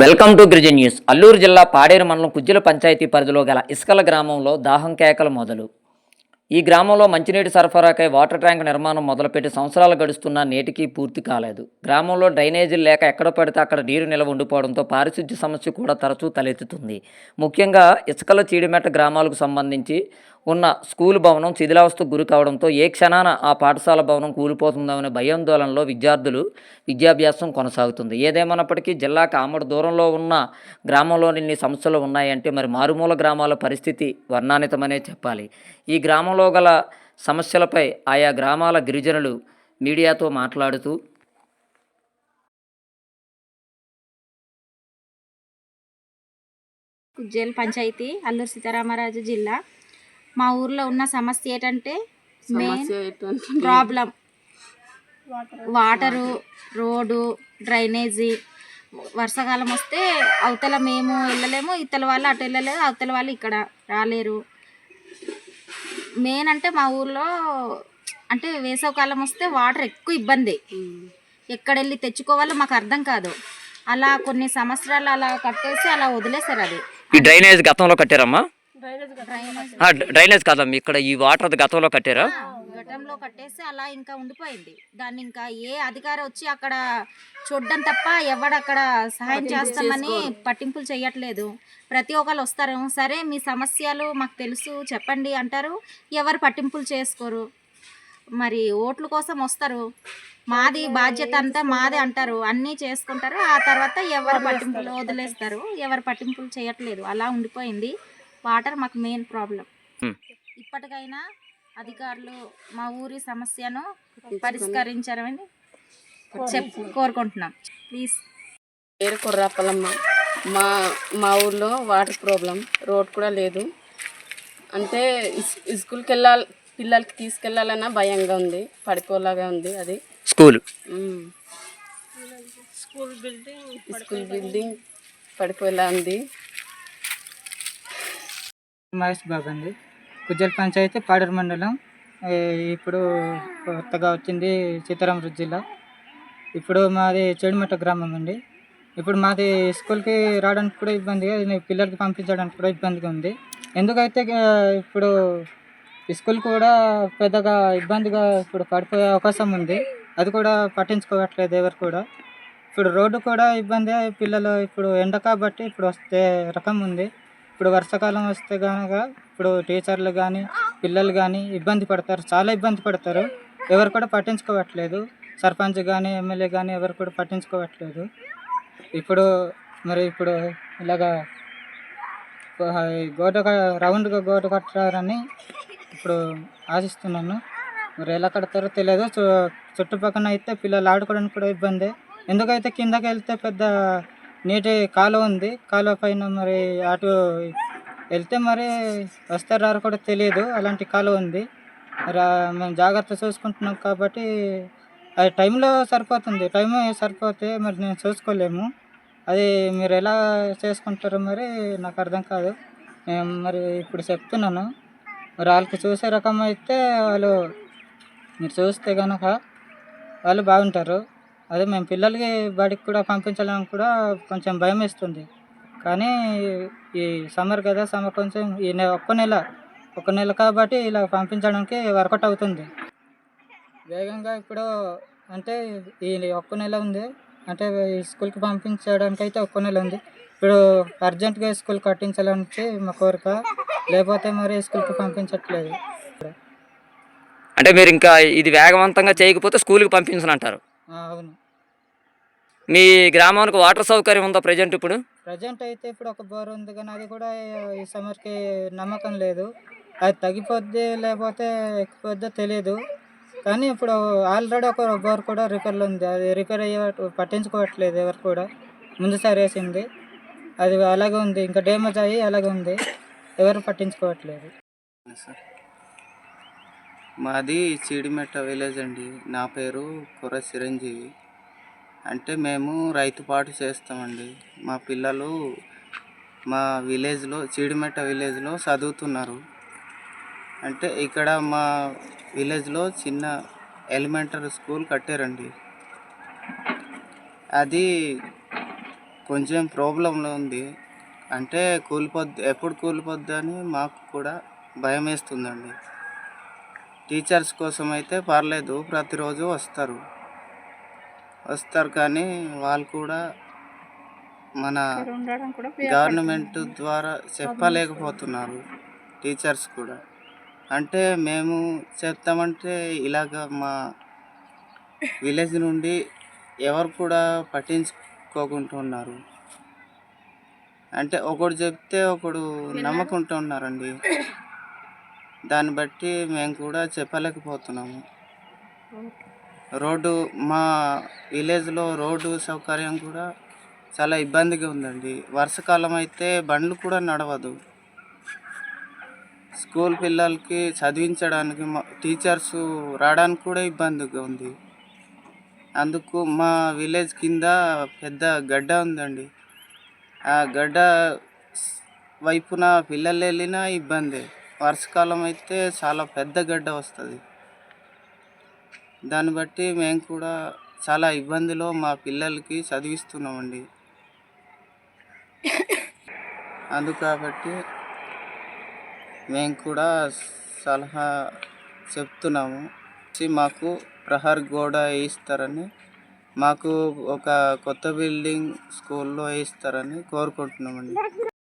Welcome to Girijan news. Alluri జిల్లా పాడేరు మండలం కుజ్జల పంచాయతీ పరిధిలో గల ఇసుకల గ్రామంలో దాహం కేకలు మొదలు. ఈ గ్రామంలో మంచినీటి సరఫరాకై వాటర్ ట్యాంక్ నిర్మాణం మొదలుపెట్టి సంవత్సరాలు గడుస్తున్నా నేటికి పూర్తి కాలేదు. గ్రామంలో డ్రైనేజీలు లేక ఎక్కడ పడితే అక్కడ నీరు నిల్వ ఉండిపోవడంతో పారిశుద్ధ్య సమస్య కూడా తరచూ తలెత్తుతుంది. ముఖ్యంగా ఇసుకల చీడిమెట్ట గ్రామాలకు సంబంధించి ఉన్న స్కూల్ భవనం శిథిలావస్థకు గురి కావడంతో ఏ క్షణాన ఆ పాఠశాల భవనం కూలిపోతుందనే భయాందోళనలో విద్యార్థులు విద్యాభ్యాసం కొనసాగుతుంది. ఏదేమైనప్పటికీ జిల్లాకు ఆమడు దూరంలో ఉన్న గ్రామంలోని ఇన్ని సమస్యలు ఉన్నాయంటే మరి మారుమూల గ్రామాల పరిస్థితి వర్ణానితమనే చెప్పాలి. ఈ గ్రామంలో గల సమస్యలపై ఆయా గ్రామాల గిరిజనులు మీడియాతో మాట్లాడుతూ ఉజ్జల్ పంచాయతీ అల్లూరు సీతారామరాజు జిల్లా మా ఊర్లో ఉన్న సమస్య ఏంటంటే main problem water road drainage వర్షాకాలం వస్తే అవతల మేము వెళ్ళలేము ఇతల వాళ్ళు అటు వెళ్ళలేరు అవతల వాళ్ళు ఇక్కడ రాలేరు. మెయిన్ అంటే మా ఊర్లో అంటే వేసవకాలం వస్తే వాటర్ ఎక్కువ ఇబ్బంది. ఎక్కడ వెళ్ళి తెచ్చుకోవాలో మాకు అర్థం కాదు. అలా కొన్ని సంవత్సరాలు అలా కట్టేసి అలా వదిలేశారు అది. ఈ డ్రైనేజ్ గతంలో కట్టారమ్మా? డ్రైనేజ్ కాదమ్మా ఇక్కడ ఈ వాటర్ గతంలో కట్టారా? ఘటంలో కట్టేసి అలా ఇంకా ఉండిపోయింది. దాన్ని ఇంకా ఏ అధికారి వచ్చి అక్కడ చూడడం తప్ప ఎవడక్కడ సహాయం చేస్తామని పట్టింపులు చేయట్లేదు ప్రతి ఒక్కరు వస్తారు. సరే మీ సమస్యలు మాకు తెలుసు చెప్పండి అంటారు. ఎవరు పట్టింపులు చేసుకోరు. మరి ఓట్ల కోసం వస్తారు. మాది బాధ్యత అంతా మాదే అంటారు. అన్నీ చేసుకుంటారు. ఆ తర్వాత ఎవరు పట్టింపులు వదిలేస్తారు. ఎవరు పట్టింపులు చేయట్లేదు. అలా ఉండిపోయింది. వాటర్ మాకు మెయిన్ ప్రాబ్లం. ఇప్పటికైనా అధికారులు మా ఊరి సమస్యను పరిష్కరించారని చెప్ కోరుకుంటున్నాం. ప్లీజ్. పేరు కుర్రాపలమ్మ మా మా ఊర్లో వాటర్ ప్రాబ్లం. రోడ్ కూడా లేదు. అంటే ఇస్- స్కూల్కి వెళ్ళాలి పిల్లలకి తీసుకెళ్ళాలన్నా భయంగా ఉంది. పడిపోలాగా ఉంది అది. స్కూల్? మ్మ్. స్కూల్ బిల్డింగ్ పడిపోయేలా ఉంది. మహేష్ బాబు అండి. కుజ్జల పంచాయతీ పాడూరు మండలం. ఇప్పుడు కొత్తగా వచ్చింది సీతారామరాజు జిల్లా. ఇప్పుడు మాది చెడుమట్ట గ్రామం అండి. ఇప్పుడు మాది స్కూల్కి రావడానికి కూడా ఇబ్బందిగా పిల్లలకి పంపించడానికి కూడా ఇబ్బందిగా ఉంది. ఎందుకైతే ఇప్పుడు స్కూల్ కూడా పెద్దగా ఇబ్బందిగా ఇప్పుడు పడిపోయే అవకాశం ఉంది. అది కూడా పట్టించుకోవట్లేదు ఎవరు కూడా. ఇప్పుడు రోడ్డు కూడా ఇబ్బంది పిల్లలు ఇప్పుడు ఎండ కాబట్టి ఇప్పుడు వస్తే రకం ఉంది. ఇప్పుడు వర్షాకాలం వస్తే కనుక ఇప్పుడు టీచర్లు కానీ పిల్లలు కానీ ఇబ్బంది పడతారు. చాలా ఇబ్బంది పడతారు. ఎవరు కూడా పట్టించుకోవట్లేదు. సర్పంచ్ కానీ ఎమ్మెల్యే కానీ ఎవరు కూడా పట్టించుకోవట్లేదు. ఇప్పుడు మరి ఇప్పుడు ఇలాగా గోడ రౌండ్గా గోడ కట్టారని ఇప్పుడు ఆశిస్తున్నాను. మరి ఎలా కడతారో తెలియదు. చు- చుట్టుపక్కన అయితే పిల్లలు ఆడుకోవడానికి కూడా ఇబ్బంది. ఎందుకైతే కిందకి వెళ్తే పెద్ద నీటి కాలువ ఉంది. కాలువ పైన మరి అటు వెళ్తే మరి వస్తారు రారు కూడా తెలియదు. అలాంటి కాలువ ఉంది. మరి మేము జాగ్రత్త చూసుకుంటున్నాం కాబట్టి అది టైంలో సరిపోతుంది. టైం సరిపోతే మరి నేను చూసుకోలేము. అది మీరు ఎలా చేసుకుంటారో మరి నాకు అర్థం కాదు. నేను మరి ఇప్పుడు చెప్తున్నాను. మరి వాళ్ళకి చూసే రకం అయితే వాళ్ళు మీరు చూస్తే కనుక వాళ్ళు బాగుంటారు. అదే మేము పిల్లలకి బడికి కూడా పంపించాలని కూడా కొంచెం భయం వేస్తుంది. కానీ ఈ సమ్మర్ కదా సమ్మర్ కొంచెం ఈ నె ఒక్క నెల ఒక నెల కాబట్టి ఇలా పంపించడానికి వర్కౌట్ అవుతుంది. వేగంగా ఇప్పుడు అంటే ఈ ఒక్క నెల ఉంది. అంటే ఈ స్కూల్కి పంపించడానికి అయితే ఒక్క నెల ఉంది. ఇప్పుడు అర్జెంటుగా స్కూల్ కట్టించాలని మా కోరిక లేకపోతే మరి స్కూల్కి పంపించట్లేదు. అంటే మీరు ఇంకా ఇది వేగవంతంగా చేయకపోతే స్కూల్కి పంపించనంటారు అవును. మీ గ్రామానికి వాటర్ సౌకర్యం ఉందా ప్రజెంట్ ఇప్పుడు? ప్రజెంట్ అయితే ఇప్పుడు ఒక బోర్ ఉంది కానీ అది కూడా ఈ సమ్మర్కి నమ్మకం లేదు. అది తగ్గిపోద్ది లేకపోతే ఎక్కిపోద్దో తెలియదు కానీ ఇప్పుడు ఆల్రెడీ ఒక బోర్ కూడా రిపేర్లో ఉంది. అది రిపేర్ అయ్యే పట్టించుకోవట్లేదు ఎవరు కూడా. ముందుసారి వేసింది. అది అలాగే ఉంది. ఇంకా డ్యామేజ్ అయ్యి అలాగే ఉంది. ఎవరు పట్టించుకోవట్లేదు. సార్ మాది చీడిమెట్ట విలేజ్ అండి. నా పేరు కుర్ర చిరంజీవి. అంటే మేము రైతు పాటు చేస్తామండి. మా పిల్లలు మా విలేజ్లో చీడిమెట్ట విలేజ్లో చదువుతున్నారు. అంటే ఇక్కడ మా విలేజ్లో చిన్న ఎలిమెంటరీ స్కూల్ కట్టారండి. అది కొంచెం ప్రాబ్లంలో ఉంది. అంటే కూలిపోద్ది ఎప్పుడు కూలిపోద్ది అని మాకు కూడా భయం వేస్తుందండి టీచర్స్ కోసం అయితే పర్లేదు ప్రతిరోజు వస్తారు. వస్తారు కానీ వాళ్ళు కూడా మన గవర్నమెంట్ ద్వారా చెప్పలేకపోతున్నారు టీచర్స్ కూడా. అంటే మేము చెప్తామంటే ఇలాగ మా విలేజ్ నుండి ఎవరు కూడా పట్టించుకోకుంటున్నారు. అంటే ఒకడు చెప్తే ఒకడు నమ్మకుంటున్నారండి. దాన్ని బట్టి మేము కూడా చెప్పలేకపోతున్నాము. రోడ్డు మా విలేజ్లో రోడ్డు సౌకర్యం కూడా చాలా ఇబ్బందిగా ఉందండి. వర్షాకాలం అయితే బండ్లు కూడా నడవదు. స్కూల్ పిల్లలకి చదివించడానికి మా- టీచర్స్ రావడానికి కూడా ఇబ్బందిగా ఉంది. అందుకు మా విలేజ్ కింద పెద్ద గడ్డ ఉందండి. ఆ గడ్డ వైపున పిల్లలు వెళ్ళినా ఇబ్బంది. వర్షాకాలం అయితే చాలా పెద్ద గడ్డ వస్తుంది. దాన్ని బట్టి మేము కూడా చాలా ఇబ్బందిలో మా పిల్లలకి చదివిస్తున్నామండి. అందు కాబట్టి మేము కూడా సలహా చెప్తున్నాము. వచ్చి మాకు ప్రహార్ గోడ వేయిస్తారని మాకు ఒక కొత్త బిల్డింగ్ స్కూల్లో వేయిస్తారని కోరుకుంటున్నామండి.